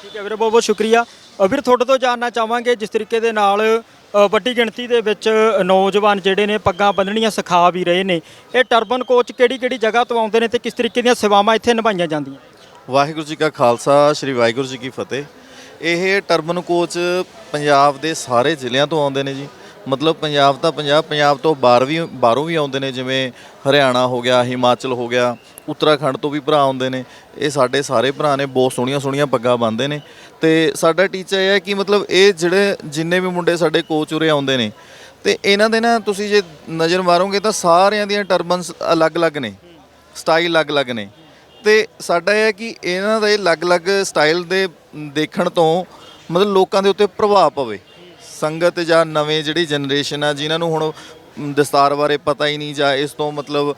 [SPEAKER 3] ਠੀਕ ਹੈ ਵੀਰੇ ਬਹੁਤ ਬਹੁਤ ਸ਼ੁਕਰੀਆ। ਅ, ਵੀਰ ਤੁਹਾਡੇ ਤੋਂ ਜਾਣਨਾ ਚਾਹਾਂਗੇ ਜਿਸ ਤਰੀਕੇ ਦੇ ਨਾਲ ਅ, ਵੱਡੀ ਗਿਣਤੀ ਦੇ ਵਿੱਚ ਨੌਜਵਾਨ ਜਿਹੜੇ ਨੇ ਪੱਗਾਂ ਬੰਨਣੀਆਂ ਸਿਖਾ ਵੀ ਰਹੇ ਨੇ। ਇਹ ਟਰਬਨ ਕੋਚ ਕਿਹੜੀ ਕਿਹੜੀ ਜਗ੍ਹਾ ਤੋਂ ਆਉਂਦੇ ਨੇ ਤੇ ਕਿਸ ਤਰੀਕੇ ਦੀਆਂ ਸੇਵਾਵਾਂ ਇੱਥੇ ਨਿਭਾਈਆਂ ਜਾਂਦੀਆਂ?
[SPEAKER 8] ਵਾਹਿਗੁਰੂ ਜੀ ਕਾ ਖਾਲਸਾ ਸ੍ਰੀ ਵਾਹਿਗੁਰੂ ਜੀ ਕੀ ਫਤਿਹ। ਇਹ ਟਰਬਨ ਕੋਚ ਪੰਜਾਬ ਦੇ ਸਾਰੇ ਜ਼ਿਲ੍ਹਿਆਂ ਤੋਂ ਆਉਂਦੇ ਨੇ ਜੀ। ਮਤਲਬ ਪੰਜਾਬ ਤਾਂ ਪੰਜਾਬ ਪੰਜਾਬ ਤੋਂ ਬਾਹਰ ਵੀ, ਬਾਹਰੋਂ ਵੀ ਆਉਂਦੇ ਨੇ, ਜਿਵੇਂ ਹਰਿਆਣਾ ਹੋ ਗਿਆ, ਹਿਮਾਚਲ ਹੋ ਗਿਆ, ਉੱਤਰਾਖੰਡ ਤੋਂ ਵੀ ਭਰਾ ਆਉਂਦੇ ਨੇ। ਇਹ ਸਾਡੇ ਸਾਰੇ ਭਰਾ ਨੇ, ਬਹੁਤ ਸੋਹਣੀਆਂ ਸੋਹਣੀਆਂ ਪੱਗਾਂ ਬੰਨ੍ਹਦੇ ਨੇ। ਤੇ ਸਾਡਾ ਟੀਚਾ ਇਹ ਹੈ ਕਿ ਮਤਲਬ ਇਹ ਜਿਹੜੇ ਜਿੰਨੇ ਵੀ ਮੁੰਡੇ ਸਾਡੇ ਕੋਚ ਉਰੇ ਆਉਂਦੇ ਨੇ, ਤੇ ਇਹਨਾਂ ਦੇ ਨਾ ਤੁਸੀਂ ਜੇ ਨਜ਼ਰ ਮਾਰੋਗੇ ਤਾਂ ਸਾਰਿਆਂ ਦੀਆਂ ਟਰਬਨਸ ਅਲੱਗ-ਅਲੱਗ ਨੇ, ਸਟਾਈਲ ਅਲੱਗ-ਅਲੱਗ ਨੇ। ਤੇ ਸਾਡਾ ਇਹ ਹੈ ਕਿ ਇਹਨਾਂ ਦੇ ਅਲੱਗ-ਅਲੱਗ ਸਟਾਈਲ ਦੇ ਦੇਖਣ ਤੋਂ ਮਤਲਬ ਲੋਕਾਂ ਦੇ ਉੱਤੇ ਪ੍ਰਭਾਵ ਪਵੇ। ਸੰਗਤ ਜਾਂ ਨਵੇਂ ਜਿਹੜੀ ਜਨਰੇਸ਼ਨ ਆ ਜਿਨ੍ਹਾਂ ਨੂੰ ਹੁਣ ਦਸਤਾਰ ਬਾਰੇ ਪਤਾ ਹੀ ਨਹੀਂ ਜਾਂ ਇਸ ਤੋਂ ਮਤਲਬ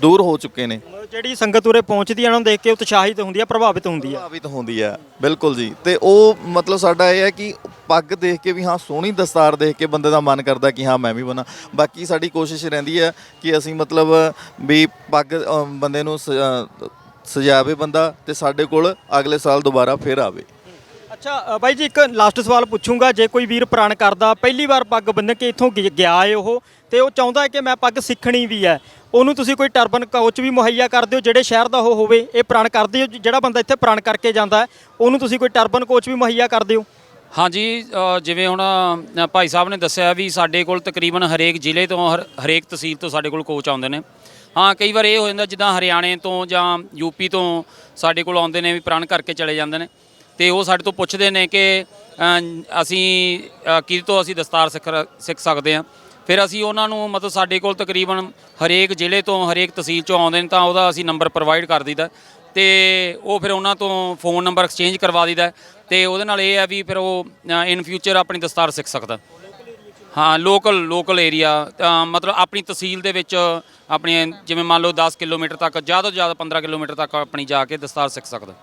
[SPEAKER 8] ਦੂਰ ਹੋ ਚੁੱਕੇ ਨੇ।
[SPEAKER 3] ਜਿਹੜੀ ਸੰਗਤ ਉਰੇ ਪਹੁੰਚਦੀ ਉਹਨਾਂ ਨੂੰ ਦੇਖ ਕੇ ਉਤਸ਼ਾਹਿਤ ਹੁੰਦੀ ਹੈ ਪ੍ਰਭਾਵਿਤ ਹੁੰਦੀ ਹੈ
[SPEAKER 8] ਪ੍ਰਭਾਵਿਤ ਹੁੰਦੀ ਆ ਬਿਲਕੁਲ ਜੀ। ਤੇ ਉਹ ਮਤਲਬ ਸਾਡਾ ਇਹ ਹੈ ਕਿ ਪੱਗ ਦੇਖ ਕੇ ਵੀ ਹਾਂ ਸੋਹਣੀ ਦਸਤਾਰ ਦੇਖ ਕੇ ਬੰਦੇ ਦਾ ਮਨ ਕਰਦਾ ਕਿ ਹਾਂ ਮੈਂ ਵੀ ਬਣਾ ਬਾਕੀ ਸਾਡੀ ਕੋਸ਼ਿਸ਼ ਰਹਿੰਦੀ ਹੈ ਕਿ ਅਸੀਂ ਮਤਲਬ ਵੀ ਪੱਗ ਬੰਦੇ ਨੂੰ ਸਜਾਵੇ ਬੰਦਾ ਤੇ ਸਾਡੇ ਕੋਲ ਅਗਲੇ ਸਾਲ ਦੁਬਾਰਾ ਫਿਰ ਆਵੇ।
[SPEAKER 3] ਅੱਛਾ ਬਾਈ ਜੀ ਇੱਕ ਲਾਸਟ ਸਵਾਲ ਪੁੱਛੂੰਗਾ ਜੇ ਕੋਈ ਵੀਰ ਪ੍ਰਾਣ ਕਰਦਾ ਪਹਿਲੀ ਵਾਰ ਪੱਗ ਬੰਨ੍ਹ ਕੇ ਇੱਥੋਂ ਗਿ- ਗਿਆ ਏ ਉਹ ਤੇ ਉਹ ਚਾਹੁੰਦਾ ਹੈ ਕਿ ਮੈਂ ਪੱਗ ਸਿੱਖਣੀ ਵੀ ਹੈ ਉਹਨੂੰ ਤੁਸੀਂ ਕੋਈ ਟਰਬਨ ਕੋਚ ਵੀ ਮੁਹੱਈਆ ਕਰ ਦਿਓ ਜਿਹੜੇ ਸ਼ਹਿਰ ਦਾ ਉਹ ਹੋਵੇ ਇਹ ਪ੍ਰਣ ਕਰਦੇ ਹੋ ਜਿਹੜਾ ਬੰਦਾ ਇੱਥੇ ਪ੍ਰਣ ਕਰਕੇ ਜਾਂਦਾ ਹੈ ਉਹਨੂੰ ਤੁਸੀਂ ਕੋਈ ਟਰਬਨ ਕੋਚ ਵੀ ਮੁਹੱਈਆ ਕਰ ਦਿਓ?
[SPEAKER 2] ਹਾਂਜੀ ਅ, ਜਿਵੇਂ ਹੁਣ ਅ, ਭਾਈ ਸਾਹਿਬ ਨੇ ਦੱਸਿਆ ਵੀ ਸਾਡੇ ਕੋਲ ਤਕਰੀਬਨ ਹਰੇਕ ਜ਼ਿਲ੍ਹੇ ਤੋਂ ਹਰ- ਹਰੇਕ ਤਹਿਸੀਲ ਤੋਂ ਸਾਡੇ ਕੋਲ ਕੋਚ ਆਉਂਦੇ ਨੇ। ਹਾਂ ਕਈ ਵਾਰ ਇਹ ਹੋ ਜਾਂਦਾ ਜਿੱਦਾਂ ਹਰਿਆਣੇ ਤੋਂ ਜਾਂ ਯੂਪੀ ਤੋਂ ਸਾਡੇ ਕੋਲ ਆਉਂਦੇ ਨੇ ਵੀ ਪ੍ਰਣ ਕਰਕੇ ਚਲੇ ਜਾਂਦੇ ਨੇ। ਤੇ ਉਹ ਸਾਡੇ ਤੋਂ ਪੁੱਛਦੇ ਨੇ ਕਿ ਅਸੀਂ ਕਿਹਦੇ ਤੋਂ ਅਸੀਂ ਦਸਤਾਰ ਸਿੱਖ ਸਿੱਖ ਸਕਦੇ ਹਾਂ। ਫਿਰ ਅਸੀਂ ਉਹਨਾਂ ਨੂੰ ਮਤਲਬ ਸਾਡੇ ਕੋਲ ਤਕਰੀਬਨ ਹਰੇਕ ਜ਼ਿਲ੍ਹੇ ਤੋਂ ਹਰੇਕ ਤਹਿਸੀਲ ਚੋਂ ਆਉਂਦੇ ਨੇ ਤਾਂ ਉਹਦਾ ਅਸੀਂ ਨੰਬਰ ਪ੍ਰੋਵਾਈਡ ਕਰ ਦਈਦਾ। ਤੇ ਉਹ ਫਿਰ ਉਹਨਾਂ ਤੋਂ ਫੋਨ ਨੰਬਰ ਐਕਸਚੇਂਜ ਕਰਵਾ ਦਈਦਾ। ਤੇ ਉਹਦੇ ਨਾਲ ਇਹ ਹੈ ਵੀ ਫਿਰ ਉਹ ਇਨ ਫਿਊਚਰ ਆਪਣੀ ਦਸਤਾਰ ਸਿੱਖ ਸਕਦਾ। ਹਾਂ ਲੋਕਲ ਲੋਕਲ ਏਰੀਆ ਮਤਲਬ ਆਪਣੀ ਤਹਿਸੀਲ ਦੇ ਵਿੱਚ ਆਪਣੇ ਜਿਵੇਂ ਮੰਨ ਲਓ 10 ਕਿਲੋਮੀਟਰ ਤੱਕ, ਜ਼ਿਆਦਾ ਤੋਂ ਜ਼ਿਆਦਾ 15 ਕਿਲੋਮੀਟਰ ਤੱਕ ਆਪਣੀ ਜਾ ਕੇ ਦਸਤਾਰ ਸਿੱਖ ਸਕਦਾ।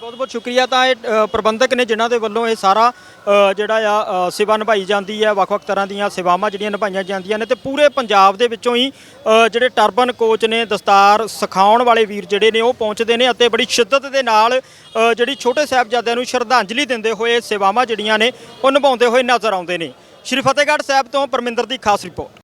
[SPEAKER 3] ਬਹੁਤ ਬਹੁਤ ਸ਼ੁਕਰੀਆ। ਤਾਂ ਇਹ ਅ, ਪ੍ਰਬੰਧਕ ਨੇ ਜਿਨ੍ਹਾਂ ਦੇ ਵੱਲੋਂ ਇਹ ਸਾਰਾ ਅ, ਜਿਹੜਾ ਆ ਅ, ਸੇਵਾ ਨਿਭਾਈ ਜਾਂਦੀ ਹੈ ਵੱਖ-ਵੱਖ ਤਰ੍ਹਾਂ ਦੀਆਂ ਸੇਵਾਵਾਂ ਜਿਹੜੀਆਂ ਨਿਭਾਈਆਂ ਜਾਂਦੀਆਂ ਨੇ ਤੇ ਪੂਰੇ ਪੰਜਾਬ ਦੇ ਵਿੱਚੋਂ ਹੀ ਅ, ਜਿਹੜੇ ਟਰਬਨ ਕੋਚ ਨੇ ਦਸਤਾਰ ਸਿਖਾਉਣ ਵਾਲੇ ਵੀਰ ਜਿਹੜੇ ਨੇ ਉਹ ਪਹੁੰਚਦੇ ਨੇ ਅਤੇ ਬੜੀ ਸ਼ਿੱਦਤ ਦੇ ਨਾਲ ਅ, ਜਿਹੜੀ ਛੋਟੇ ਸਾਹਿਬਜ਼ਾਦਿਆਂ ਨੂੰ ਸ਼ਰਧਾਂਜਲੀ ਦਿੰਦੇ ਹੋਏ ਸੇਵਾਵਾਂ ਜਿਹੜੀਆਂ ਨੇ ਉਹ ਨਿਭਾਉਂਦੇ ਹੋਏ ਨਜ਼ਰ ਆਉਂਦੇ ਨੇ। ਸ਼੍ਰੀ ਫਤਿਹਗੜ੍ਹ ਸਾਹਿਬ ਤੋਂ ਪਰਮਿੰਦਰ ਦੀ ਖਾਸ ਰਿਪੋਰਟ।